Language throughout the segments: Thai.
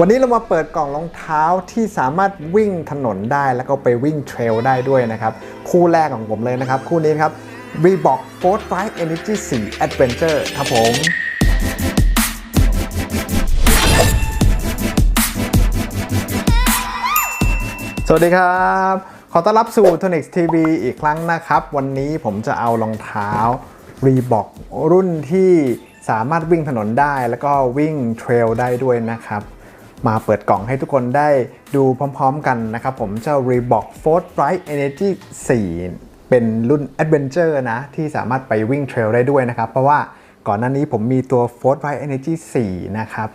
วันนี้เรามาเปิดกล่องรองเท้าที่สามารถวิ่งถนนได้แล้วก็ไปวิ่งเทรลได้ด้วยนะครับ คู่แรกของผมเลยนะครับ คู่นี้ครับ Reebok Force Drive Energy 4 Adventure ครับผมสวัสดีครับ ขอต้อนรับสู่ t o n i x TV อีกครั้งนะครับ วันนี้ผมจะเอารองเท้า Reebok รุ่นที่สามารถวิ่งถนนได้ แล้วก็วิ่งเทรลได้ด้วยนะครับ มาเปิดกล่องให้ทุกคนได้ดูพร้อมๆกันนะครับผมเจ้า Reebok Force Bright Energy 4 เป็นรุ่น Adventure นะที่สามารถไปวิ่งเทรลได้ด้วยนะครับ เพราะว่าก่อนหน้านี้ผมมีตัว Force Bright Energy 4 นะครับ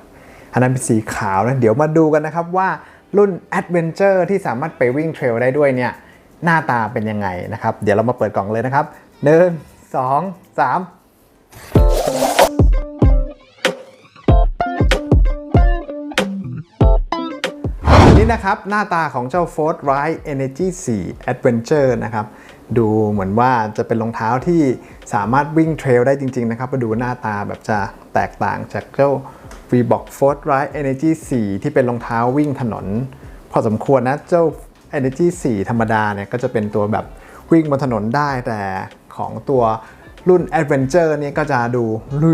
อันนั้นเป็นสีขาวนะเดี๋ยวมาดูกันนะครับว่ารุ่น Adventure ที่สามารถไปวิ่งเทรลได้ด้วยเนี่ยหน้าตาเป็นยังไงนะครับ เดี๋ยวเรามาเปิดกล่องเลยนะครับ 1 2 3 นี่นะครับ หน้าตาของเจ้า Force Ride Energy 4 Adventure นะครับ ดูเหมือนว่าจะเป็นรองเท้าที่สามารถวิ่งเทรลได้จริง ๆ นะครับ มาดูหน้าตาแบบจะแตกต่างจากเจ้า Reebok Force Ride Energy 4 ที่เป็นรองเท้าวิ่งถนน พอสมควรนะเจ้า Energy 4 ธรรมดาเนี่ยก็จะเป็นตัวแบบวิ่งบนถนนได้แต่ของตัวรุ่น Adventure เนี่ยก็จะดู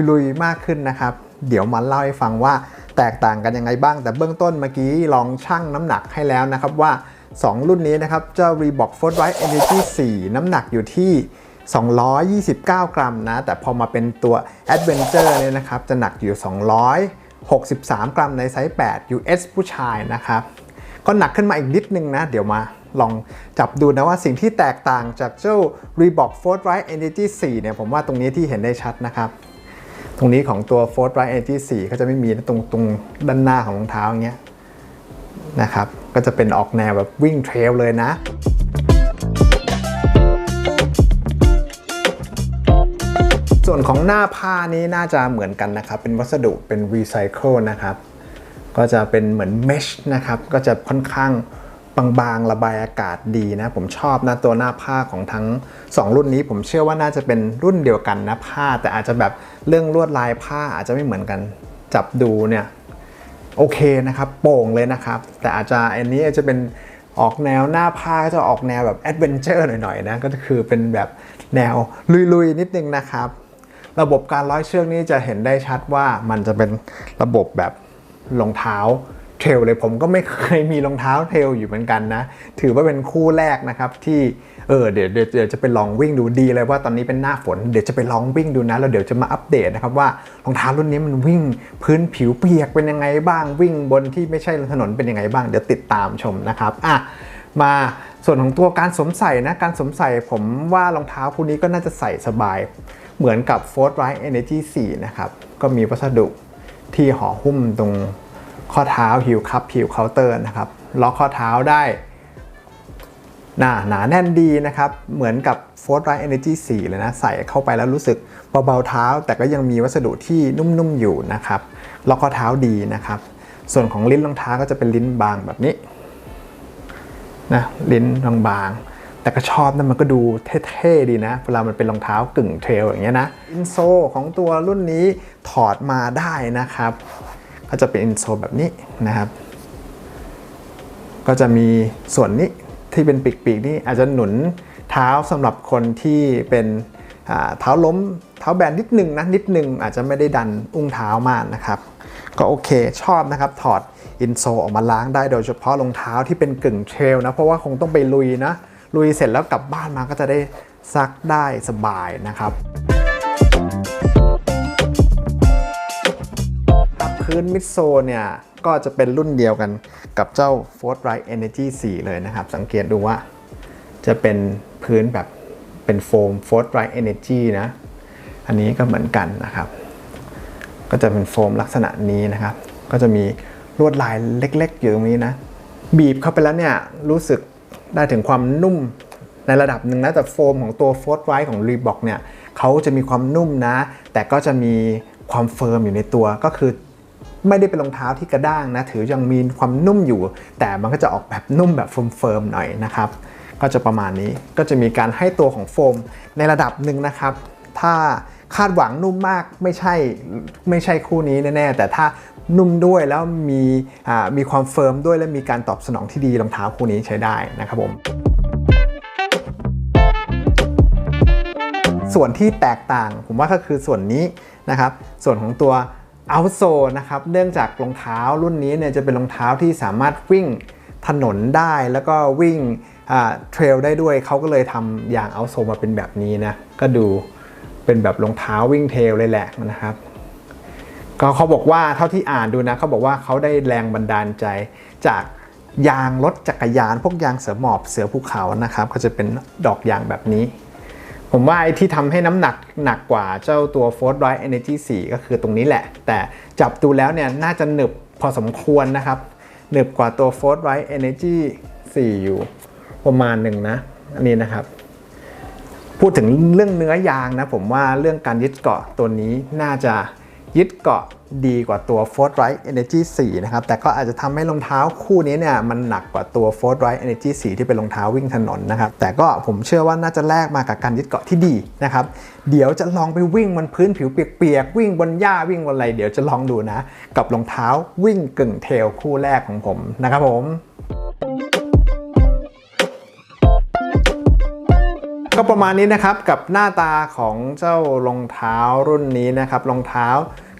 ลุยๆ มากขึ้นนะครับ เดี๋ยวมาเล่าให้ฟังว่า แตกต่างกันยังไงบ้าง แต่เบื้องต้นเมื่อกี้ลองชั่งน้ำหนักให้แล้วนะครับว่า 2 รุ่นนี้นะครับเจ้า Reebok Force Ride Energy 4 น้ำหนักอยู่ที่ 229 กรัมนะ แต่พอมาเป็นตัว Adventure เนี่ยนะครับ จะหนักอยู่ 263 กรัมในไซส์ 8 US ผู้ชายนะครับ ก็หนักขึ้นมาอีกนิดนึงนะ เดี๋ยวมาลองจับดูนะว่าสิ่งที่แตกต่างจากเจ้า Reebok Force Ride Energy 4 เนี่ยผมว่าตรงนี้ที่เห็นได้ชัดนะครับ ตรงนี้ของตัว Force Ride Energy 4ก็จะไม่มีตรงตรงด้านหน้าของรองเท้าอย่างเงี้ยนะครับ ก็จะเป็นออกแนวแบบวิ่งเทรลเลยนะส่วนของหน้าผ้านี้น่าจะเหมือนกันนะครับ เป็นวัสดุเป็นรีไซเคิลนะครับ ก็จะเป็นเหมือนเมชนะครับ ก็จะค่อนข้าง บางๆ ระบายอากาศดีนะ ผมชอบนะตัวหน้าผ้าของทั้ง 2 รุ่นนี้ ผมเชื่อว่าน่าจะเป็นรุ่นเดียวกันนะผ้า แต่อาจจะแบบเรื่องลวดลายผ้าอาจจะไม่เหมือนกันจับดูเนี่ยโอเคนะครับโป่งเลยนะครับ แต่อาจจะอันนี้จจะเป็นออกแนวหน้าผ้าก็จะออกแนวแบบแอดเวนเจอร์หน่อยๆนะก็คือเป็นแบบแนวลุยๆนิดนึงนะครับ ระบบการร้อยเชือกนี้จะเห็นได้ชัดว่ามันจะเป็นระบบแบบรองเท้า เทรลเลยผมก็ไม่เคยมีรองเท้าเทรลอยู่เหมือนกันนะ ถือว่าเป็นคู่แรกนะครับที่เออเดี๋ยวเดี๋ยวจะไปลองวิ่งดูดีเลยว่าตอนนี้เป็นหน้าฝนเดี๋ยวจะไปลองวิ่งดูนะแล้วเดี๋ยวจะมาอัปเดตนะครับว่ารองเท้ารุ่นนี้มันวิ่งพื้นผิวเปียกเป็นยังไงบ้างวิ่งบนที่ไม่ใช่ถนนเป็นยังไงบ้างเดี๋ยวติดตามชมนะครับอะมาส่วนของตัวการสวมใส่นะการสวมใส่ผมว่ารองเท้าคู่นี้ก็น่าจะใส่สบาย เหมือนกับ Force Ride Energy 4 นะครับ ก็มีวัสดุที่ห่อหุ้มตรง ข้อเท้าฮิวคัพฮิวเคาน์เตอร์นะครับล็อกข้อเท้าได้หนาหนาแน่นดีนะครับ เหมือนกับ Force Ride Energy 4 เลยนะ ใส่เข้าไปแล้วรู้สึกเบาๆเท้า แต่ก็ยังมีวัสดุที่นุ่มๆอยู่นะครับล็อกข้อเท้าดีนะครับ ส่วนของลิ้นรองเท้าก็จะเป็นลิ้นบางแบบนี้นะลิ้นบางๆ แต่ก็ชอบนะมันก็ดูเท่ๆดีนะ เวลามันเป็นรองเท้ากึ่งเทรลอย่างเงี้ยนะ อินโซของตัวรุ่นนี้ถอดมาได้นะครับ ก็จะเป็นอินโซแบบนี้นะครับ ก็จะมีส่วนนี้ที่เป็นปีกๆนี่อาจจะหนุนเท้าสำหรับคนที่เป็นเท้าล้มเท้าแบนนิดนึงนะนิดนึงอาจจะไม่ได้ดันอุ้งเท้ามากนะครับ ก็โอเคชอบนะครับถอดอินโซออกมาล้างได้โดยเฉพาะรองเท้าที่เป็นกึ่งเทรลนะเพราะว่าคงต้องไปลุยนะลุยเสร็จแล้วกลับบ้านมาก็จะได้ซักได้สบายนะครับ พื้นมิดโซเนี่ย ก็จะเป็นรุ่นเดียวกันกับเจ้า Force Ride Energy 4 เลยนะครับ สังเกตดูว่าจะเป็นพื้นแบบเป็นโฟม Force Ride Energy นะ อันนี้ก็เหมือนกันนะครับ ก็จะเป็นโฟมลักษณะนี้นะครับ ก็จะมีลวดลายเล็กๆ อยู่ตรงนี้นะ บีบเข้าไปแล้วเนี่ย รู้สึกได้ถึงความนุ่มในระดับหนึ่งนะแต่โฟมของตัว Force Ride ของ Reebok เนี่ยเขาจะมีความนุ่มนะ แต่ก็จะมีความเฟิร์มอยู่ในตัวก็คือ ไม่ได้เป็นรองเท้าที่กระด้างนะ ถือยังมีความนุ่มอยู่ แต่มันก็จะออกแบบนุ่มแบบเฟิร์มๆหน่อยนะครับ ก็จะประมาณนี้ก็จะมีการให้ตัวของโฟมในระดับหนึ่งนะครับ ถ้าคาดหวังนุ่มมากไม่ใช่ไม่ใช่คู่นี้แน่ๆแต่ถ้านุ่มด้วยแล้วมีมีความเฟิร์มด้วยและมีการตอบสนองที่ดีรองเท้าคู่นี้ใช้ได้นะครับผมส่วนที่แตกต่างผมว่าก็คือส่วนนี้นะครับ ส่วนของตัว outsole นะครับ เนื่องจากรองเท้ารุ่นนี้เนี่ยจะเป็นรองเท้าที่สามารถวิ่งถนนได้แล้วก็วิ่งเทรลได้ด้วยเขาก็เลยทำยาง outsole มาเป็นแบบนี้นะ ก็ดูเป็นแบบรองเท้าวิ่งเทรลเลยแหละนะครับ ก็เขาบอกว่าเท่าที่อ่านดูนะเขาบอกว่าเขาได้แรงบันดาลใจจากยางรถจักรยาน พวกยางเสือหมอบเสือภูเขานะครับ ก็จะเป็นดอกยางแบบนี้ ผมว่าไอ้ที่ทำให้น้ำหนักหนักกว่าเจ้าตัว f o r t Ride Energy 4 ก็คือตรงนี้แหละ แต่จับดูแล้วเนี่ยน่าจะหนึบพอสมควรนะครับ หนึบกว่าตัว f o r t Ride Energy 4 อยู่ประมาณหนึ่งนะ อันนี้นะครับ พูดถึงเรื่องเนื้อยางนะ ผมว่าเรื่องการยึดเกาะตัวนี้น่าจะ ยึดเกาะดีกว่าตัว f o r t Ride Energy 4 นะครับ แต่ก็อาจจะทำให้รองเท้าคู่นี้เนี่ยมันหนักกว่าตัว f o r t Ride Energy 4 ที่เป็นรองเท้าวิ่งถนนนะครับ แต่ก็ผมเชื่อว่าน่าจะแลกมากับการยึดเกาะที่ดีนะครับ เดี๋ยวจะลองไปวิ่งบนพื้นผิวเปียกๆ วิ่งบนหญ้าวิ่งบนอะไร เดี๋ยวจะลองดูนะ กับรองเท้าวิ่งกึ่งเทลคู่แรกของผมนะครับผม ก็ประมาณนี้นะครับกับหน้าตาของเจ้ารองเท้ารุ่นนี้นะครับรองเท้า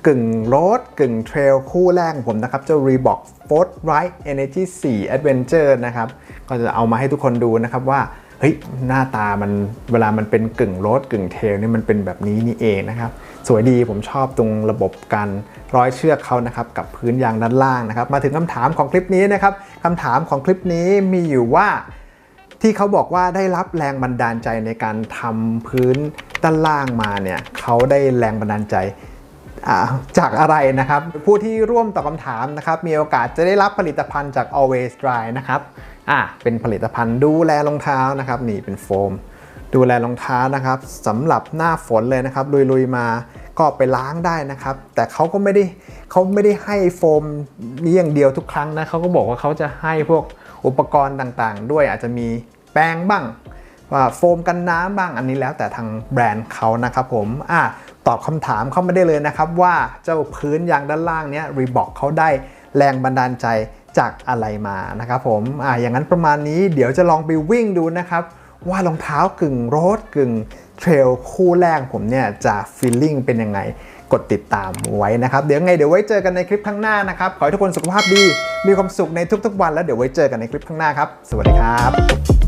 กึ่งโรดกึ่งเทรลคู่แรกของผมนะครับ เจ้า Reebok f o r t Ride Energy 4 Adventure นะครับ ก็จะเอามาให้ทุกคนดูนะครับว่าเฮ้ยหน้าตามันเวลามันเป็นกึ่งโรดกึ่งเทรลนี่มันเป็นแบบนี้นี่เองนะครับ สวยดีผมชอบตรงระบบการร้อยเชือกเขานะครับกับพื้นยางด้านล่างนะครับ มาถึงคำถามของคลิปนี้นะครับคำถามของคลิปนี้มีอยู่ว่า ที่เขาบอกว่าได้รับแรงบันดาลใจในการทำพื้นด้านล่างมาเนี่ยเขาได้แรงบันดาลใจจากอะไรนะครับ ผู้ที่ร่วมตอบคำถามนะครับมีโอกาสจะได้รับผลิตภัณฑ์จาก Always Dry นะครับอ่าเป็นผลิตภัณฑ์ดูแลรองเท้านะครับนี่เป็นโฟม ดูแลรองเท้านะครับสำหรับหน้าฝนเลยนะครับลุยๆมาก็ไปล้างได้นะครับ แต่เขาก็ไม่ได้เขาไม่ได้ให้โฟมนี้อย่างเดียวทุกครั้งนะเขาก็บอกว่าเขาจะให้พวก อุปกรณ์ต่างๆ ด้วยอาจจะมีแป้งบ้างว่าโฟมกันน้ำบ้างอันนี้แล้วแต่ทางแบรนด์เขานะครับผมอะตอบคำถามเข้ามาได้เลยนะครับ ว่าเจ้าพื้นยางด้านล่างเนี้ยรีบอกเขาได้แรงบันดาลใจจากอะไรมานะครับผมอะอย่างนั้นประมาณนี้เดี๋ยวจะลองไปวิ่งดูนะครับ ว่ารองเท้ากึ่งโรดกึ่งเทรลคู่แรกผมเนี่ยจะฟีลลิ่งเป็นยังไง กดติดตามไว้นะครับ เดี๋ยวไงเดี๋ยวไว้เจอกันในคลิปข้างหน้านะครับ ขอให้ทุกคนสุขภาพดี มีความสุขในทุกๆวัน แล้วเดี๋ยวไว้เจอกันในคลิปข้างหน้าครับ สวัสดีครับ